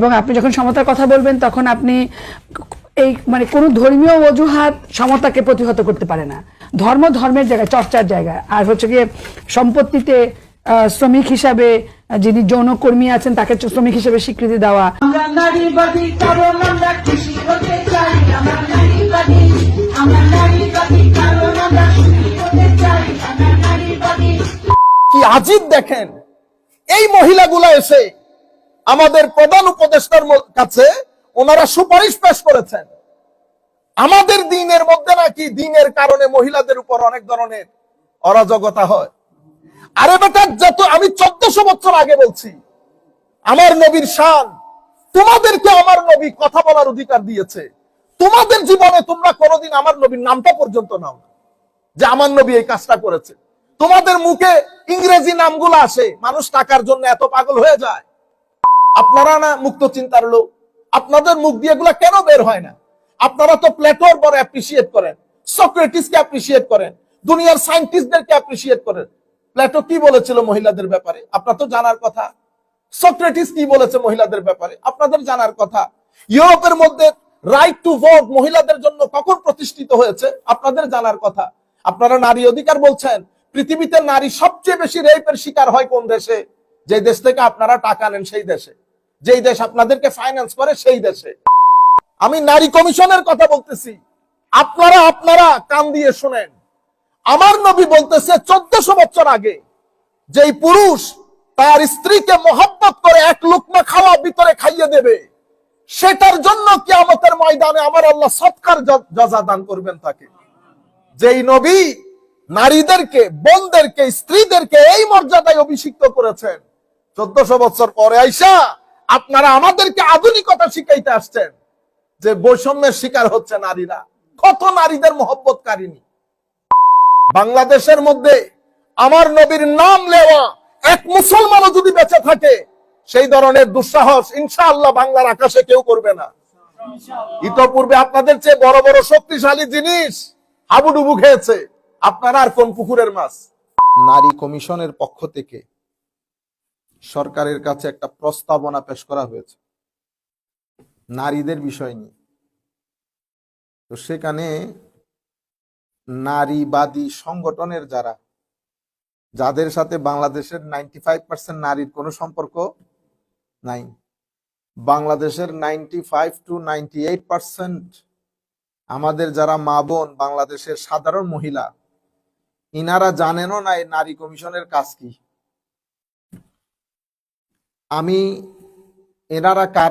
এবং আপনি যখন সমতার কথা বলবেন তখন আপনি এই মানে কোনো ধর্মীয় অজুহাত সমতাকে প্রতিহত করতে পারে না। ধর্ম ধর্মের জায়গায় চর্চার জায়গায় আর হচ্ছে গিয়ে সম্পত্তিতে শ্রমিক হিসাবে যিনি যৌনকর্মী আছেন তাকে শ্রমিক হিসেবে স্বীকৃতি দেওয়া। কি আজিব দেখেন? এই মহিলাগুলা এসে আমাদের প্রধান উপদেষ্টার কাছে ওনারা সুপারিশ পেশ করেছেন। আমাদের দিনের মধ্যে নাকি দিনের কারণে মহিলাদের উপর অনেক ধরনের অরাজকতা হয়। আরে বেটা, যত আমি চোদ্দশো বছর আগে বলছি, আমার নবীর শান, তোমাদেরকে আমার নবী কথা বলার অধিকার দিয়েছে। তোমাদের জীবনে তোমরা কোনোদিন আমার নবীর নামটা পর্যন্ত নাও যে আমার নবী এই কাজটা করেছে। তোমাদের মুখে ইংরেজি নামগুলো আসে, মানুষ টাকার জন্য এত পাগল হয়ে যায়। আপনারা না মুক্ত চিন্তার লোক। আপনাদের মুখ দিয়ে এগুলা কেন বের হয় না? আপনারা তো প্লেটোর বড় অ্যাপ্রিসিয়েট করেন, সক্রেটিসকে অ্যাপ্রিসিয়েট করেন, দুনিয়ার সায়েন্টিস্টদেরকে অ্যাপ্রিসিয়েট করেন। প্লেটো কি বলেছিল মহিলাদের ব্যাপারে? আপনার তো জানার কথা। সক্রেটিস কি বলেছে মহিলাদের ব্যাপারে? আপনাদের জানার কথা। ইউরোপের মধ্যে রাইট টু ভোট মহিলাদের জন্য কখন প্রতিষ্ঠিত হয়েছে? আপনাদের জানার কথা। আপনারা নারী অধিকার বলছেন, পৃথিবীতে নারী সবচেয়ে বেশি রেপের শিকার হয় কোন দেশে? যে দেশ থেকে আপনারা টাকা নেন সেই দেশে। যেই দেশ আপনাদেরকে ফাইন্যান্স করে সেই দেশে। আমি নারী কমিশনের কথা বলতেছি। আপনারা আপনারা কান দিয়ে শোনেন। আমার নবী বলতেছে, চোদ্দশো বছর আগে যেই পুরুষ তার স্ত্রীকে মহব্বত করে এক লুকমা খাওয়া ভিতরে খাইয়ে দেবে, সেটার জন্য কিয়ামতের ময়দানে আমার আল্লাহ সৎকার জজা দান করবেন তাকে। যেই নবী নারীদেরকে, বোনদেরকে, স্ত্রীদেরকে এই মর্যাদায় অভিষিক্ত করেছেন চোদ্দশো বছর পরে আইসা আপনারা আমাদেরকে আধুনিকতা শিখাইতে আসছেন যে বৈষম্যের শিকার হচ্ছে নারীরা। কত নারীদের মহব্বত কারিনী। বাংলাদেশের মধ্যে আমার নবীর নাম নেওয়া এক মুসলমানও যদি বেঁচে থাকে, সেই ধরনের দুঃসাহস ইনশাআল্লাহ বাংলার আকাশে কেউ করবে না। ইতপূর্বে আপনাদের চেয়ে বড় বড় শক্তিশালী জিনিস হাবুডুবু খেয়েছে। আপনারা আর কোন পুকুরের মাছ? নারী কমিশনের পক্ষ থেকে সরকারের কাছে একটা প্রস্তাবনা পেশ করা হয়েছে। নারীদের বিষয় নিয়ে। তো সেখানে নারীবাদী সংগঠনের যারা, যাদের সাথে বাংলাদেশের নাইনটি ফাইভ পার্সেন্ট নারীর কোনো সম্পর্ক নাই, বাংলাদেশের ninety five to ninety eight percent আমাদের যারা মা বোন, বাংলাদেশের সাধারণ মহিলা, ইনারা জানেনও না এই নারী কমিশনের কাজ কি। আমি এনারা কার